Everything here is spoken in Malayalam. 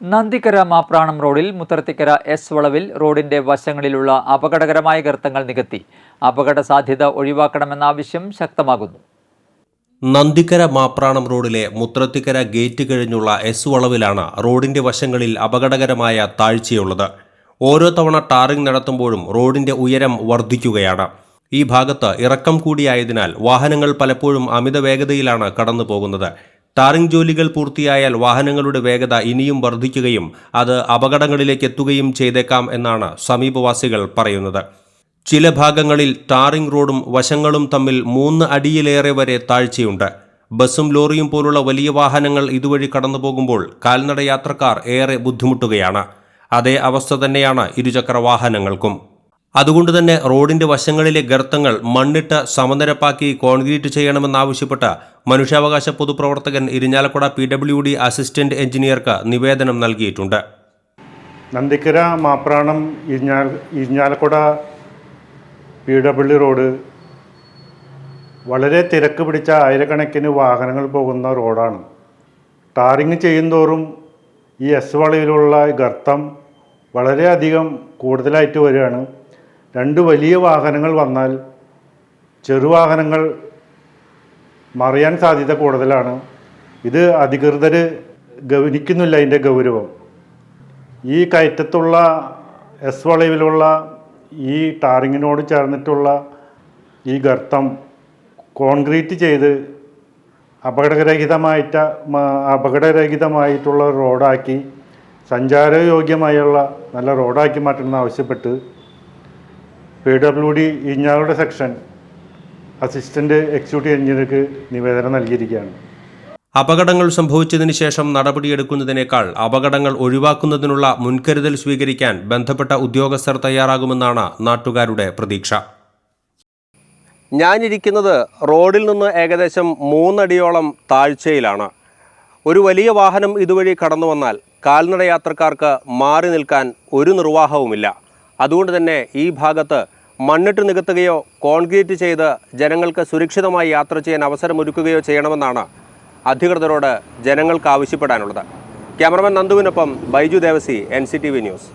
നന്ദിക്കര മാപ്രാണം റോഡിൽ മുത്തർത്തിക്കര എസ് വളവിൽ റോഡിന്റെ വശങ്ങളിലുള്ള അപകടകരമായ ഗർത്തങ്ങൾ നികത്തി. അപകട സാധ്യത ഒഴിവാക്കണമെന്ന ആവശ്യം ശക്തമാകുന്നു. നന്ദിക്കര മാപ്രാണം റോഡിലെ മുത്രത്തിക്കര ഗേറ്റ് കഴിഞ്ഞുള്ള എസ് വളവിലാണ് റോഡിന്റെ വശങ്ങളിൽ അപകടകരമായ താഴ്ചയുള്ളത്. ഓരോ തവണ ടാറിംഗ് നടത്തുമ്പോഴും റോഡിന്റെ ഉയരം വർദ്ധിക്കുകയാണ്. ഈ ഭാഗത്ത് ഇറക്കം കൂടിയായതിനാൽ വാഹനങ്ങൾ പലപ്പോഴും അമിത വേഗതയിലാണ് കടന്നു പോകുന്നത് ടാറിംഗ് ജോലികൾ പൂർത്തിയായാൽ വാഹനങ്ങളുടെ വേഗത ഇനിയും വർദ്ധിക്കുകയും അത് അപകടങ്ങളിലേക്ക് എത്തുകയും ചെയ്തേക്കാം എന്നാണ് സമീപവാസികൾ പറയുന്നത്. ചില ഭാഗങ്ങളിൽ ടാറിംഗ് റോഡും വശങ്ങളും തമ്മിൽ മൂന്ന് അടിയിലേറെ വരെ താഴ്ചയുണ്ട്. ബസ്സും ലോറിയും പോലുള്ള വലിയ വാഹനങ്ങൾ ഇതുവഴി കടന്നു പോകുമ്പോൾ കാൽനട യാത്രക്കാർ ഏറെ ബുദ്ധിമുട്ടുകയാണ്. അതേ അവസ്ഥ തന്നെയാണ് ഇരുചക്ര വാഹനങ്ങൾക്കും അതുകൊണ്ട് തന്നെ റോഡിന്റെ വശങ്ങളിലെ ഗർത്തങ്ങൾ മണ്ണിട്ട് സമനിരപ്പാക്കി കോൺക്രീറ്റ് ചെയ്യണമെന്നാവശ്യപ്പെട്ട് മനുഷ്യാവകാശ പൊതുപ്രവർത്തകൻ Irinjalakuda P W D assistant എഞ്ചിനീയർക്ക് നിവേദനം നൽകിയിട്ടുണ്ട്. Nandikkara Mapranam Irinjal Irinjalakuda P W road വളരെ തിരക്ക് പിടിച്ച ആയിരക്കണക്കിന് വാഹനങ്ങൾ പോകുന്ന റോഡാണ്. ടാറിങ് ചെയ്യുന്തോറും ഈ എസ് വളവിലുള്ള ഗർത്തം വളരെയധികം കൂടുതലായിട്ട് വരികയാണ്. രണ്ട് വലിയ വാഹനങ്ങൾ വന്നാൽ ചെറുവാഹനങ്ങൾ മറിയാൻ സാധ്യത കൂടുതലാണ്. ഇത് അധികൃതർ ഗവനിക്കുന്നില്ല അതിന്റെ ഗൗരവം. ഈ കയറ്റത്തുള്ള എസ് വളവിലുള്ള ഈ ടാറിങ്ങിനോട് ചേർന്നിട്ടുള്ള ഈ ഗർത്തം കോൺക്രീറ്റ് ചെയ്ത് അപകടരഹിതമായിട്ട് അപകടരഹിതമായിട്ടുള്ള റോഡാക്കി സഞ്ചാരയോഗ്യമായുള്ള നല്ല റോഡാക്കി മാറ്റണമെന്ന് ആവശ്യപ്പെട്ട് പി ഡബ്ല്യു ഡി ഇഞ്ഞാളുടെ സെക്ഷൻ അസിസ്റ്റന്റ് എക്സിക്യൂട്ടീവ് എഞ്ചിനീയർക്ക് നിവേദനം നൽകിയിരിക്കുകയാണ്. അപകടങ്ങൾ സംഭവിച്ചതിന് ശേഷം നടപടിയെടുക്കുന്നതിനേക്കാൾ അപകടങ്ങൾ ഒഴിവാക്കുന്നതിനുള്ള മുൻകരുതൽ സ്വീകരിക്കാൻ ബന്ധപ്പെട്ട ഉദ്യോഗസ്ഥർ തയ്യാറാകുമെന്നാണ് നാട്ടുകാരുടെ പ്രതീക്ഷ. ഞാനിരിക്കുന്നത് റോഡിൽ നിന്ന് ഏകദേശം മൂന്നടിയോളം താഴ്ചയിലാണ്. ഒരു വലിയ വാഹനം ഇതുവഴി കടന്നു വന്നാൽ കാൽനട യാത്രക്കാർക്ക് മാറി നിൽക്കാൻ ഒരു നിർവാഹവുമില്ല. അതുകൊണ്ട് തന്നെ ഈ ഭാഗത്ത് മണ്ണിട്ട് നികത്തുകയോ കോൺക്രീറ്റ് ചെയ്ത് ജനങ്ങൾക്ക് സുരക്ഷിതമായി യാത്ര ചെയ്യാൻ അവസരമൊരുക്കുകയോ ചെയ്യണമെന്നാണ് അധികൃതരോട് ജനങ്ങൾക്ക് ആവശ്യപ്പെടാനുള്ളത്. ക്യാമറമാൻ നന്ദുവിനൊപ്പം ബൈജു ദേവസി എൻ ന്യൂസ്.